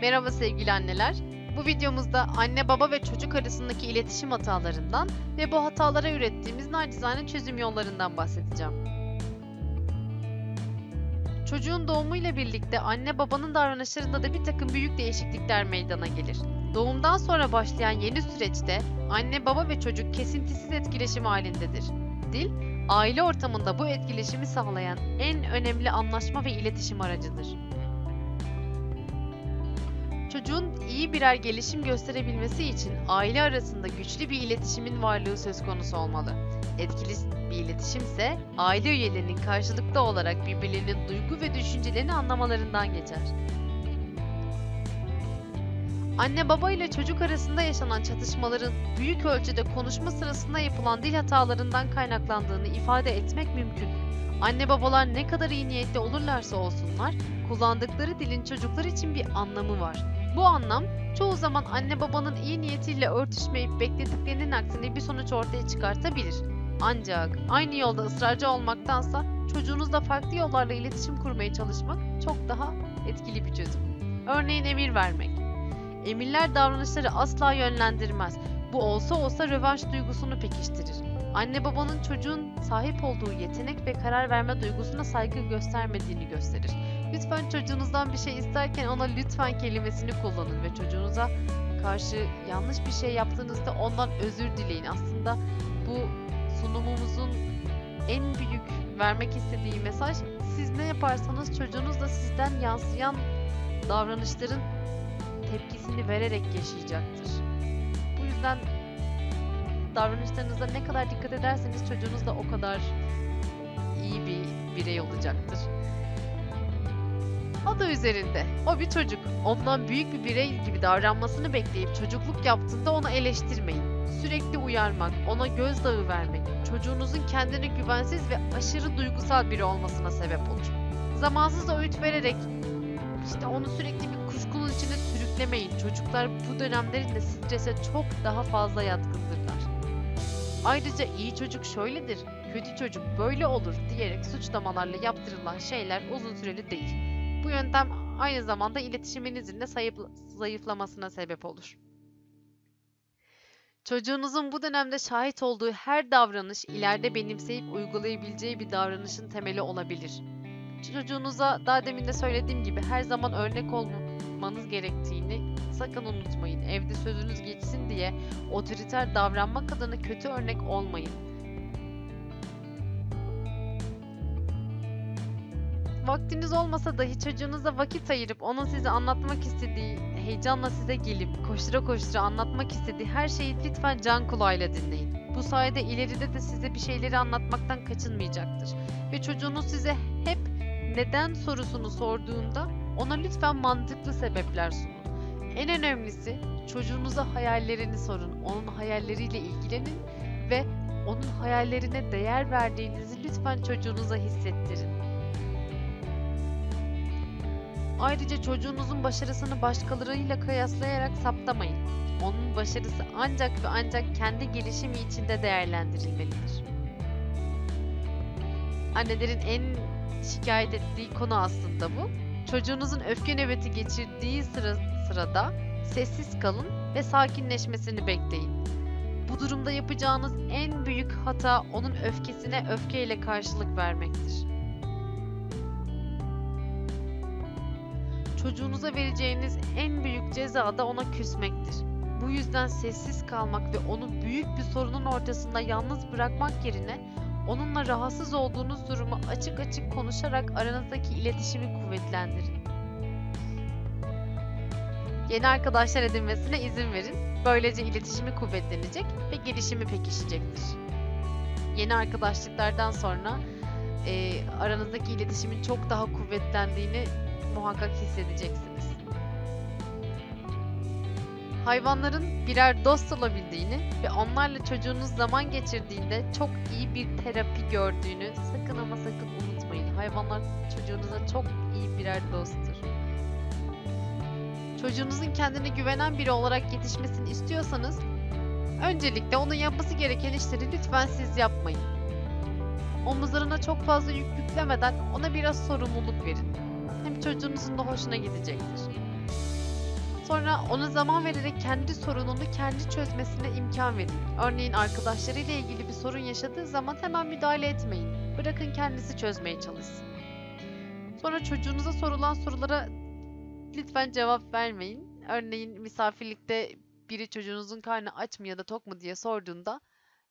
Merhaba sevgili anneler. Bu videomuzda anne baba ve çocuk arasındaki iletişim hatalarından ve bu hatalara ürettiğimiz nacizane çözüm yollarından bahsedeceğim. Çocuğun doğumuyla birlikte anne babanın davranışlarında da bir takım büyük değişiklikler meydana gelir. Doğumdan sonra başlayan yeni süreçte anne baba ve çocuk kesintisiz etkileşim halindedir. Dil, aile ortamında bu etkileşimi sağlayan en önemli anlaşma ve iletişim aracıdır. Çocuğun iyi birer gelişim gösterebilmesi için aile arasında güçlü bir iletişimin varlığı söz konusu olmalı. Etkili bir iletişim ise aile üyelerinin karşılıklı olarak birbirlerinin duygu ve düşüncelerini anlamalarından geçer. Anne baba ile çocuk arasında yaşanan çatışmaların büyük ölçüde konuşma sırasında yapılan dil hatalarından kaynaklandığını ifade etmek mümkün. Anne babalar ne kadar iyi niyetli olurlarsa olsunlar, kullandıkları dilin çocuklar için bir anlamı var. Bu anlam çoğu zaman anne babanın iyi niyetiyle örtüşmeyip beklediklerinin aksine bir sonuç ortaya çıkartabilir. Ancak aynı yolda ısrarcı olmaktansa çocuğunuzla farklı yollarla iletişim kurmaya çalışmak çok daha etkili bir çözüm. Örneğin emir vermek. Emirler davranışları asla yönlendirmez. Bu olsa olsa rövanş duygusunu pekiştirir. Anne babanın çocuğun sahip olduğu yetenek ve karar verme duygusuna saygı göstermediğini gösterir. Lütfen çocuğunuzdan bir şey isterken ona lütfen kelimesini kullanın ve çocuğunuza karşı yanlış bir şey yaptığınızda ondan özür dileyin. Aslında bu sunumumuzun en büyük vermek istediği mesaj siz ne yaparsanız çocuğunuz da sizden yansıyan davranışların tepkisini vererek yaşayacaktır. Bu yüzden davranışlarınıza ne kadar dikkat ederseniz çocuğunuz da o kadar iyi bir birey olacaktır. Adı üzerinde. O bir çocuk. Ondan büyük bir birey gibi davranmasını bekleyip çocukluk yaptığında onu eleştirmeyin. Sürekli uyarmak, ona gözdağı vermek, çocuğunuzun kendine güvensiz ve aşırı duygusal biri olmasına sebep olur. Zamansız öğüt vererek işte onu sürekli bir kuşkunun içine sürüklemeyin. Çocuklar bu dönemlerinde strese çok daha fazla yatkındırlar. Ayrıca iyi çocuk şöyledir, kötü çocuk böyle olur diyerek suçlamalarla yaptırılan şeyler uzun süreli değil. Bu yöntem aynı zamanda iletişiminizin de zayıflamasına sebep olur. Çocuğunuzun bu dönemde şahit olduğu her davranış ileride benimseyip uygulayabileceği bir davranışın temeli olabilir. Çocuğunuza daha demin de söylediğim gibi her zaman örnek olmanız gerektiğini sakın unutmayın. Evde sözünüz geçsin diye otoriter davranmak adına kötü örnek olmayın. Vaktiniz olmasa dahi çocuğunuza vakit ayırıp onun size anlatmak istediği, heyecanla size gelip koştura koştura anlatmak istediği her şeyi lütfen can kulağıyla dinleyin. Bu sayede ileride de size bir şeyleri anlatmaktan kaçınmayacaktır. Ve çocuğunuz size hep neden sorusunu sorduğunda ona lütfen mantıklı sebepler sunun. En önemlisi çocuğunuza hayallerini sorun. Onun hayalleriyle ilgilenin ve onun hayallerine değer verdiğinizi lütfen çocuğunuza hissettirin. Ayrıca çocuğunuzun başarısını başkalarıyla kıyaslayarak saptamayın. Onun başarısı ancak ve ancak kendi gelişimi içinde değerlendirilmelidir. Annelerin en şikayet ettiği konu aslında bu. Çocuğunuzun öfke nöbeti geçirdiği sıra, sırada sessiz kalın ve sakinleşmesini bekleyin. Bu durumda yapacağınız en büyük hata onun öfkesine öfkeyle karşılık vermektir. Çocuğunuza vereceğiniz en büyük ceza da ona küsmektir. Bu yüzden sessiz kalmak ve onu büyük bir sorunun ortasında yalnız bırakmak yerine onunla rahatsız olduğunuz durumu açık açık konuşarak aranızdaki iletişimi kuvvetlendirin. Yeni arkadaşlar edinmesine izin verin. Böylece iletişimi kuvvetlenecek ve gelişimi pekişecektir. Yeni arkadaşlıklardan sonra e, aranızdaki iletişimin çok daha kuvvetlendiğini muhakkak hissedeceksiniz. Hayvanların birer dost olabildiğini ve onlarla çocuğunuz zaman geçirdiğinde çok iyi bir terapi gördüğünü sakın ama sakın unutmayın. Hayvanlar çocuğunuza çok iyi birer dosttur. Çocuğunuzun kendine güvenen biri olarak yetişmesini istiyorsanız öncelikle onun yapması gereken işleri lütfen siz yapmayın. Omuzlarına çok fazla yük yüklemeden ona biraz sorumluluk verin. Hem çocuğunuzun da hoşuna gidecektir. Sonra ona zaman vererek kendi sorununu kendi çözmesine imkan verin. Örneğin arkadaşlarıyla ilgili bir sorun yaşadığı zaman hemen müdahale etmeyin. Bırakın kendisi çözmeye çalışsın. Sonra çocuğunuza sorulan sorulara lütfen cevap vermeyin. Örneğin misafirlikte biri çocuğunuzun karnı aç mı ya da tok mu diye sorduğunda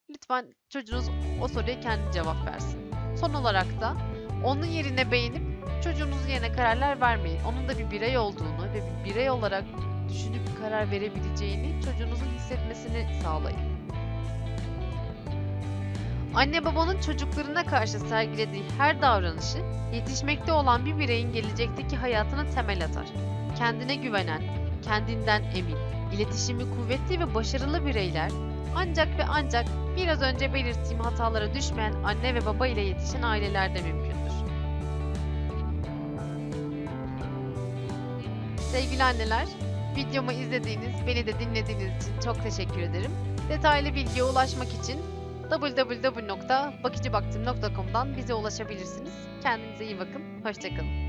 lütfen çocuğunuz o soruya kendi cevap versin. Son olarak da onun yerine beğenip çocuğunuzun yerine kararlar vermeyin. Onun da bir birey olduğunu ve bir birey olarak düşünüp karar verebileceğini çocuğunuzun hissetmesini sağlayın. Anne babanın çocuklarına karşı sergilediği her davranışı yetişmekte olan bir bireyin gelecekteki hayatına temel atar. Kendine güvenen, kendinden emin, iletişimi kuvvetli ve başarılı bireyler ancak ve ancak biraz önce belirttiğim hatalara düşmeyen anne ve baba ile yetişen ailelerde mümkündür. Sevgili anneler, videomu izlediğiniz, beni de dinlediğiniz için çok teşekkür ederim. Detaylı bilgiye ulaşmak için www.bakıcıbaktım.com'dan bize ulaşabilirsiniz. Kendinize iyi bakın, hoşçakalın.